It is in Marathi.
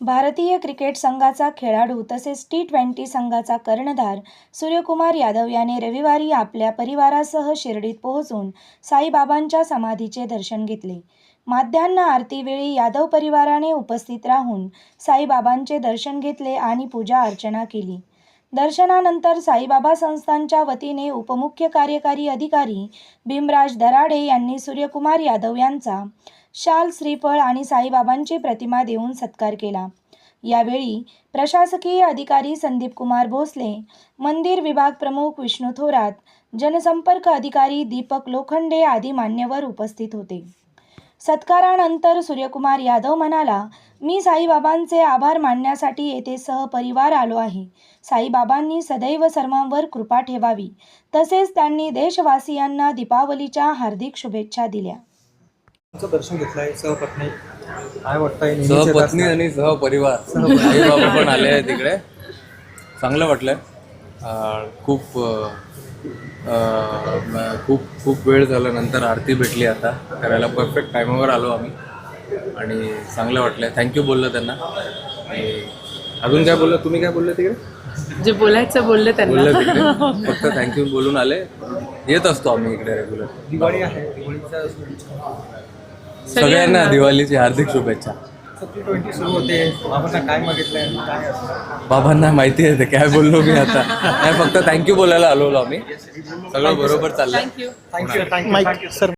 भारतीय क्रिकेट संघाचा खेळाडू तसेच टी ट्वेंटी संघाचा कर्णधार सूर्यकुमार यादव याने रविवारी आपल्या परिवारासह शिर्डीत पोहोचून साईबाबांच्या समाधीचे दर्शन घेतले. माध्यान्ह आरतीवेळी यादव परिवाराने उपस्थित राहून साईबाबांचे दर्शन घेतले आणि पूजा अर्चना केली. दर्शनानंतर साईबाबा संस्थांच्या वतीने उपमुख्य कार्यकारी अधिकारी भीमराज दराडे यांनी सूर्यकुमार यादव यांचा शाल श्रीफळ आणि साईबाबांची प्रतिमा देऊन सत्कार केला. यावेळी प्रशासकीय अधिकारी संदीप कुमार भोसले मंदिर विभाग प्रमुख विष्णू थोरात जनसंपर्क अधिकारी दीपक लोखंडे आदी मान्यवर उपस्थित होते. सत्कारानंतर सूर्यकुमार यादव म्हणाला मी साईबाबांचे आभार मानण्यासाठी येथे सहपरिवार आलो आहे. साईबाबांनी सदैव सर्वांवर कृपा ठेवावी. तसेच त्यांनी देशवासियांना दीपावलीच्या हार्दिक शुभेच्छा दिल्या. तुमचं दर्शन घेतलंय सहपत्नी. काय वाटतंय सहपत्नी. आणि सहपरिवार. आई बाबा पण आले आहे तिकडे. चांगलं वाटलं खूप अं, अं, म- खूप खूप वेळ झाल्यानंतर आरती भेटली आता. करायला परफेक्ट टायमावर आलो आम्ही. आणि चांगलं वाटलं थँक्यू बोललं त्यांना. आणि अजून काय बोललं? तुम्ही काय बोललं तिकडे? जे बोलायचं बोलले त्यांना. बोललं तिकडे. फक्त थँक्यू बोलून आले. येत असतो आम्ही इकडे रेग्युलर दिवाळी आहे दिवाळीच्या सगळ्यांना दिवाळीची हार्दिक शुभेच्छा. टी ट्वेंटी सुरू होते. बाबांना काय मागितलंय काय असतं बाबांना माहिती आहे ते काय बोललो मी आता? नाही फक्त थँक्यू बोलायला आलो आम्ही. सगळं बरोबर चाललंय. Thank you thank you thank you sir